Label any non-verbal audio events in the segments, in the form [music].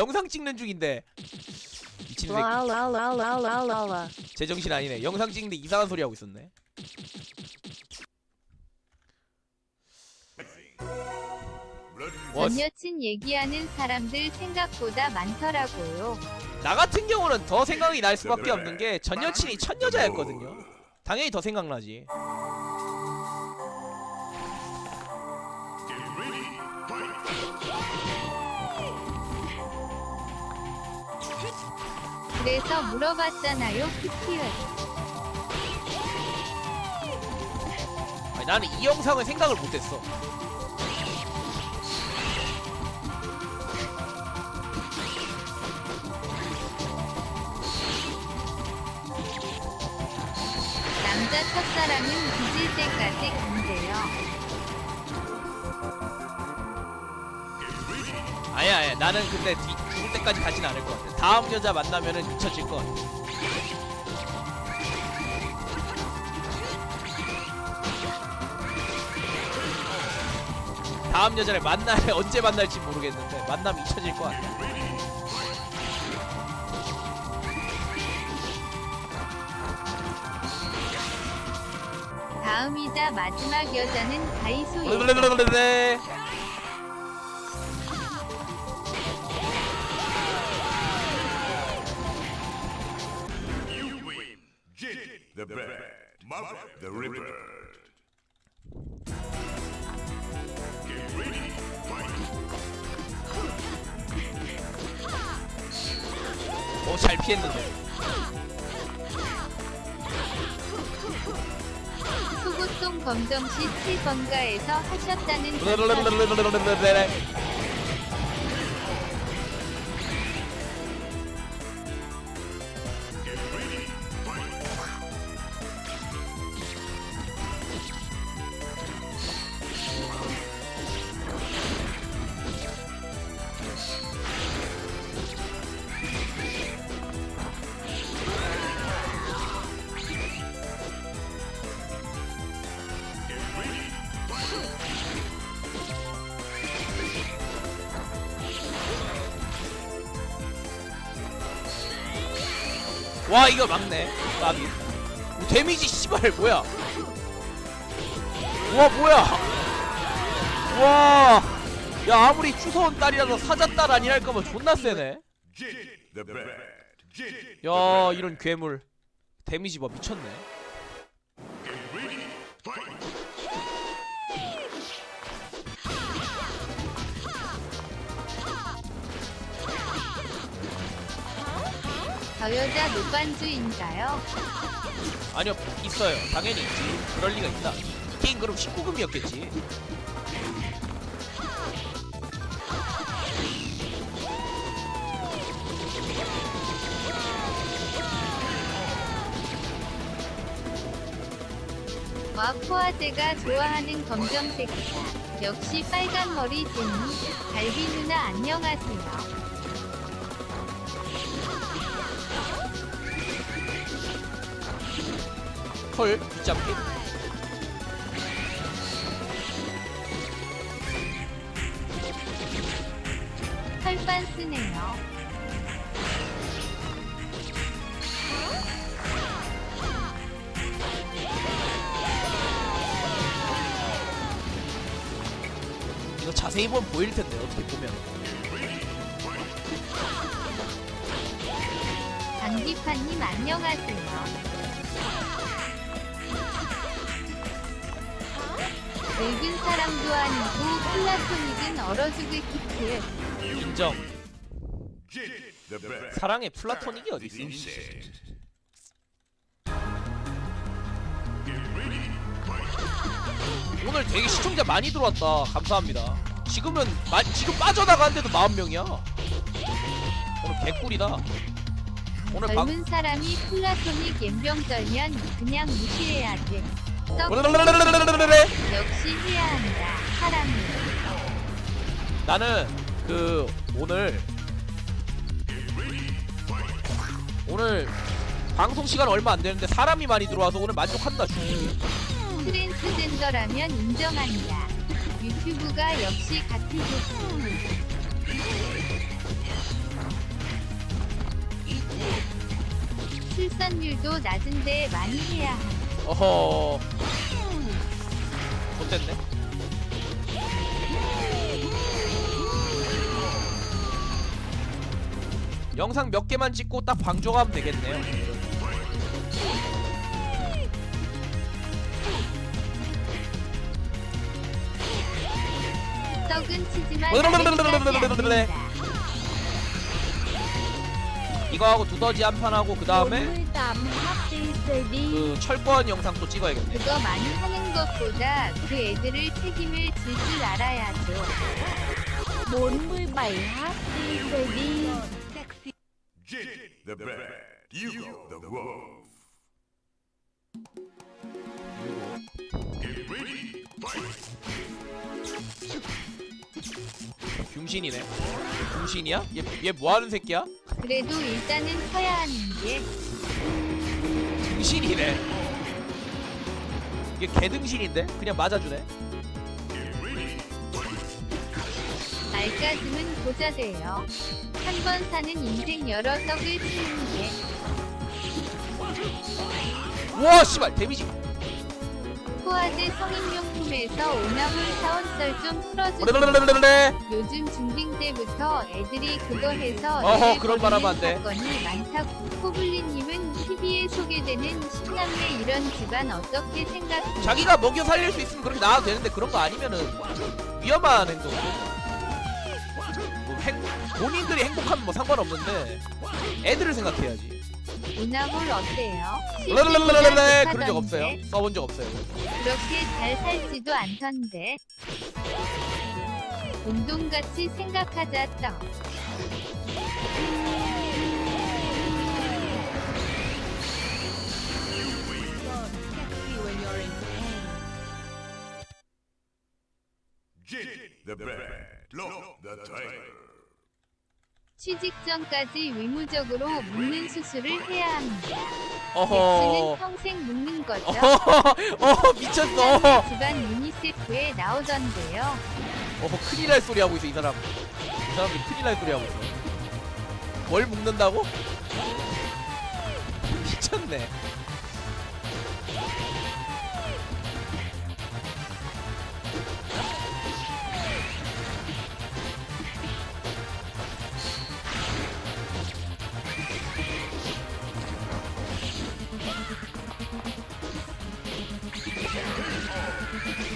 영상 찍는 중인데. 미친 새끼. 라라라라라라라. 제정신 아니네. 영상 찍는데 이상한 소리 하고 있었네. 와, 전 여친 얘기하는 사람들 생각보다 많더라고요. 나 같은 경우는 더 생각이 날 수밖에 없는 게 전 여친이 첫 여자였거든요. 당연히 더 생각나지 그래서 물어봤잖아요, 키티얼. 아니, 나는 이 영상을 생각을 못했어 남자 첫사랑은 뒤질 때까지 간대요. 아니야 나는 근데 때까지 가진 않을 것 같아 다음 여자 만나면은 미쳐질 것 같아 다음 여자를 만날 [laughs] 언제 만날지 모르겠는데 만나면 잊혀질 것 같아 다음이자 마지막 여자는 다이소 Mother, the Ripper. 어잘 피했는데 수구송 검정시 7번가에서 하셨다는 와 이거 막네. 나비. 오, 데미지 씨발 뭐야? 와 뭐야? 와야 아무리 추서온 딸이라도 사자 딸 아니랄 거면 존나 세네. 야 이런 괴물. 데미지 뭐 미쳤네 저 여자 노반주인가요? 아니요 있어요 당연히 있지 그럴 리가 있나 이 게임 그럼 19금이었겠지 와 포아제가 좋아하는 검정색이다. 역시 빨간 머리 제니. 갈비 누나 안녕하세요. 헐 뒷잡기 털반 쓰네요. 이거 자세히 보면 보일 텐데 어떻게 보면 장기파님 안녕하세요. 늙은 사람도 아니고 플라토닉은 얼어 죽을 키트. 인정. 사랑의 플라토닉이 어디 있어. 오늘 되게 시청자 많이 들어왔다 감사합니다 지금은 마, 지금 빠져나가는데도 40명이야 오늘 개꿀이다 오늘 방 젊은 사람이 플라토닉 엠병 떨면 그냥 무시해야 돼. 역시 해야한다 사람이 나는 그 오늘 오늘 방송 시간 얼마 안 되는데 사람이 많이 들어와서 오늘 만족한다 트랜스젠더라면 인정한다 유튜브가 역시 같은 곳 출산율도 낮은데 많이 해야 한다 어허 못됐네 영상 몇 개만 찍고 딱 방종하면 되겠네요 썩은 치지만 뭐. 이거 하고 두더지 한 판 하고 그 다음에 48 happy baby. 그 철권 영상 또 찍어야겠네 그거 많이 하는 것보다 그 애들을 책임을 질 줄 알아야죠. 47 happy baby. Jin, the bat. Hugo, the wolf. Get ready. Fight. 병신이네 병신이야? 얘, 얘 뭐 하는 새끼야? 그래도 일단은 서야 하는 게 등신이네 이게 개등신인데? 그냥 맞아주네 말까지는 고자돼요. 한 번 사는 인생 여러 떡을 치는 게 우와 씨발 데미지 포화제 성인용품에서 오나물 사 원썰 좀 풀어주세요. 오레레레레레레 요즘 중딩 때부터 애들이 그거 해서 어허, 그런 말 하면 안 돼. 사건이 많다고 코블리님은 TV에 소개되는 신남매 이런 집안 어떻게 생각해요? 자기가 먹여 살릴 수 있으면 그렇게 나와도 되는데 그런 거 아니면은 위험한 행동 뭐 행, 본인들이 행복하면 뭐 상관없는데 애들을 생각해야지 오나물 어때요? 랄랄랄랄랄 그런 적 없어요. 써본 적 없어요 그렇게 잘 살지도 않던데. 운동같이 생각하자 떡. Jin, the bat. Lo, the tiger. 취직 전까지 의무적으로 묶는 수술을 해야 합니다. 어허 백수는 평생 묶는 거죠. 어허 어허 미쳤어 집안 유니세프에 나오던데요. 어허 큰일 날 소리 하고 있어 이 사람 이 사람들 큰일 날 소리 하고 있어 뭘 묶는다고? 미쳤네 Yeah.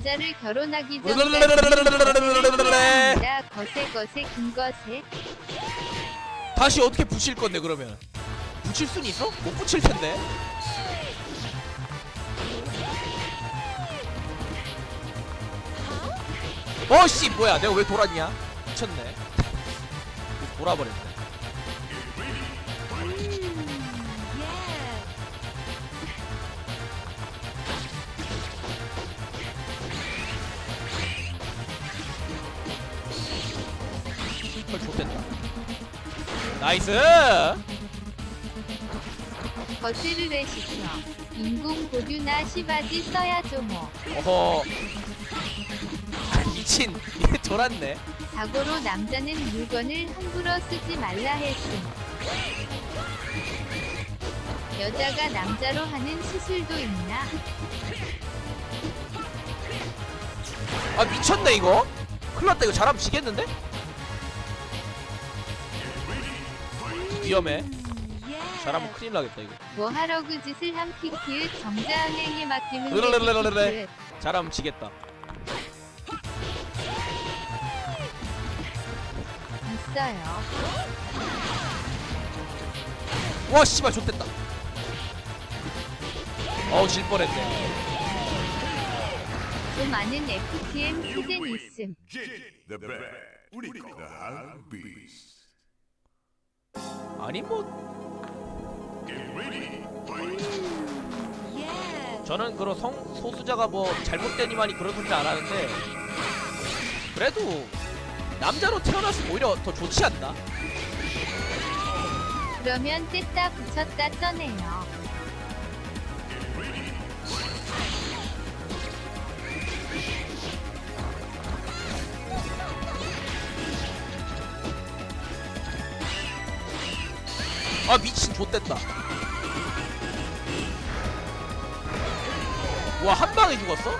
남자를 결혼하기 전에 거세 거세 긴 거세. 다시 어떻게 붙일 건데 그러면? 붙일 순 있어? 못 붙일 텐데. 어씨 뭐야? 내가 왜 돌았냐? 미쳤네. 돌아버렸네. 나이스 거스를 해시켜. 인공 고듀나 시바지 써야죠 뭐. 어허 미친 얘 돌았네 자고로 남자는 물건을 함부로 쓰지 말라 했음. 여자가 남자로 하는 수술도 있나? 아 미쳤네 이거 큰일 났다 이거 잘하면 지겠는데? 위험해 잘하면 큰일 나겠다 이거 뭐하러 그 짓을 함 키키읒 정자은행에 맡기면 으르르르르르. 잘하면 지겠다. 있어요. 와 씨발 좋됐다 어우 질 뻔했네 좀 아는 FTM 시즌 있음. What do you 아니 뭐. 저는 그런 성 소수자가 뭐 잘못되니만이 그런 소리 안 하는데 그래도 남자로 태어났으면 오히려 더 좋지 않나? 그러면 뗐다 붙였다 써네요. 아 미친 좆됐다 와 한 방에 죽었어?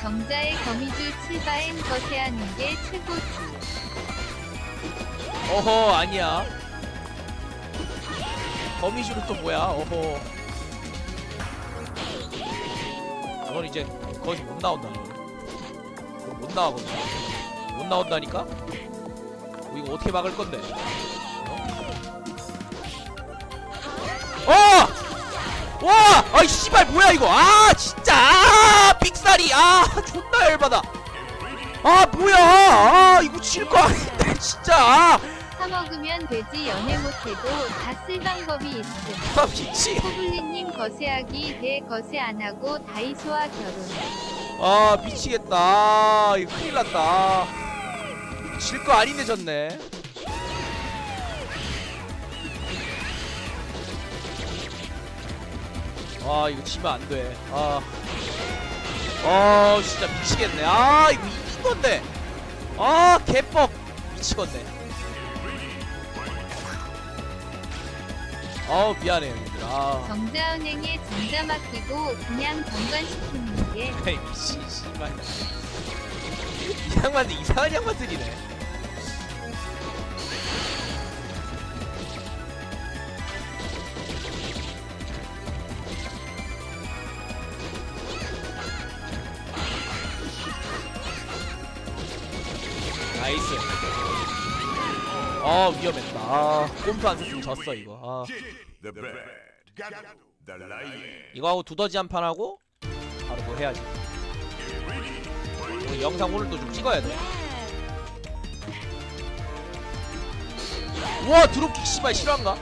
정자의 거미줄 칠바엔 거세하는 게 최고지. 어허 아니야 거미줄은 또 뭐야 어허 넌 이제 거기서 못 나온다 너. 못 나가거든 못 나온다니까? 어, 이거 어떻게 막을 건데 어? 어! 와! 아이 씨발 뭐야 이거 아 진짜 아 빅살이 아 존나 열받아 아 뭐야 아 이거 질 거 아닌데 진짜 아, 사 먹으면 돼지 연애 못해도 다 쓸 방법이 있음. 아 미치 코블리님 거세하기 대 거세 안 하고 다이소와 결혼. 아 미치겠다 아, 이거 큰일 났다 질 거 아닌데 졌네. 아 이거 지면 안돼. 아. 아 진짜 미치겠네. 아 이거 이긴 건데 아 개뻑. 미치겠네. 아우 미안해요 얘들. 아. 정자은행에 정자 맡기고 그냥 정관시키는 게 미친 씨발. 이 양반들 이상한 양반들이네 아 위험했다 아 꼼수 안 썼으면 졌어 이거 아 The bird. Gato. The lion. 이거 하고 두더지 한 판 하고 바로 뭐 해야지 영상 오늘도 좀 찍어야 돼 우와 드롭킥 씨발 실화인가?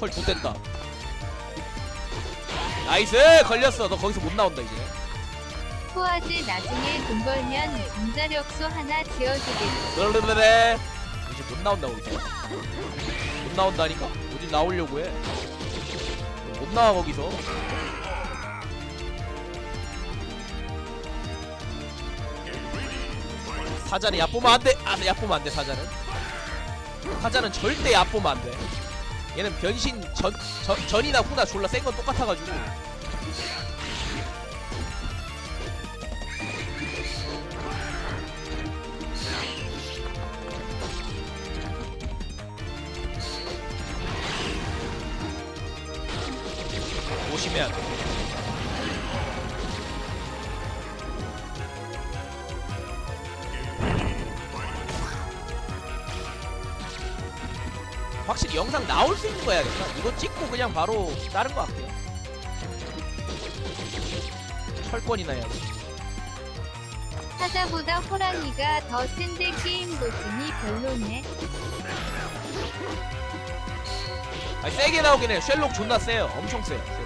헐 좋됐다 나이스 걸렸어 너 거기서 못 나온다 이제 포아즈 나중에 돈 벌면 정자력소 하나 지어주겠지. 르르르르 이제 못 나온다 거기서 못 나온다니까? 어디 나오려고 해못 나와 거기서. 사자는 얕보면 안돼. 아 얕보면 안돼 사자는. 사자는 절대 얕보면 안돼. 얘는 변신 전, 전 전이나 후나 졸라 센 건 똑같아가지고 조심해야 돼 확실히 영상 나올 수 있는 거 해야겠다 이거 찍고 그냥 바로 다른 거 할게요. 철권이나 해야지. 사자보다 호랑이가 더 센데 게임 고증이 별로네. 아니 세게 나오긴 해 쉘록 존나 세요. 엄청 세요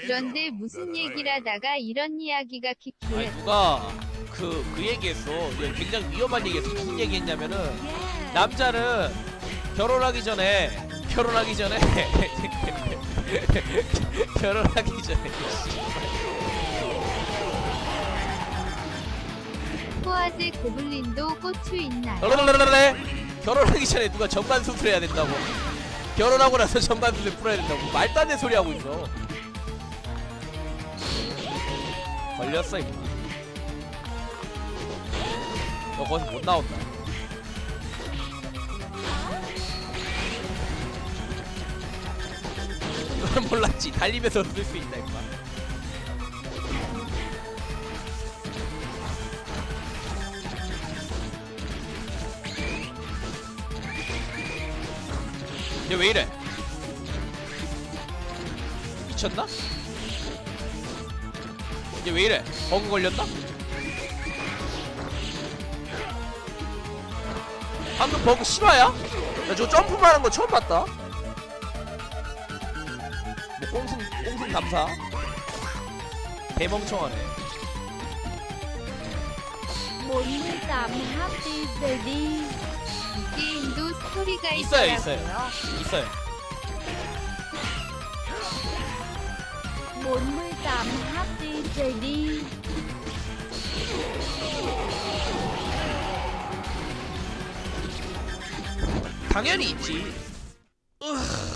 그런데 무슨 얘기를 하다가 이런 이야기가 아니 킥해. 누가 그, 그 얘기했어 굉장히 위험한 얘기했어 무슨 얘기했냐면은 남자는 결혼하기 전에 결혼하기 전에 [laughs] 결혼하기 전에. 포아즈 고블린도 고추 있나요? 결혼하기 전에 누가 정관 수술해야 된다고 결혼하고 나서 수술 풀어야 된다고 말도 안 되는 소리 하고 있어. 걸렸어 이거. 너 거기서 못 나온다. [laughs] 몰랐지. 달리면서 쓸 수 있다 임마 얘 왜 이래 미쳤나? 이게 왜 이래 버그 걸렸나? 방금 버그 실화야? 나 저거 점프만 하는 거 처음 봤다 뭐 꽁승 꽁승 감사 개멍청하네 48 happy day 이 게임도 소리가 있어요, 있어요. 있어요 bốn mươi 당연히 있지. 으흐.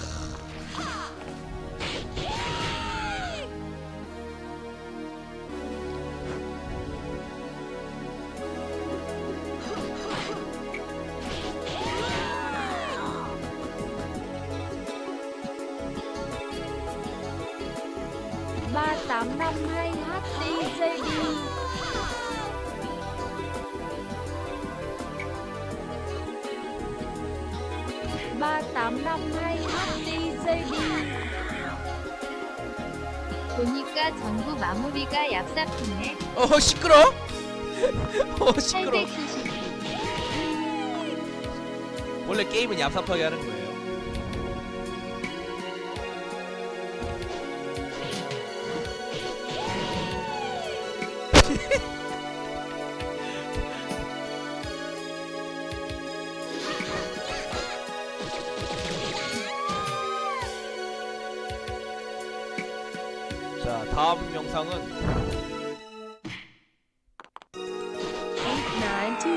보니까 전부 마무리가 얍삽했네. 어, 어 시끄러? [laughs] 어 시끄러. 원래 게임은 얍삽하게 하는 거야. [laughs] 자 다음 영상은 9 to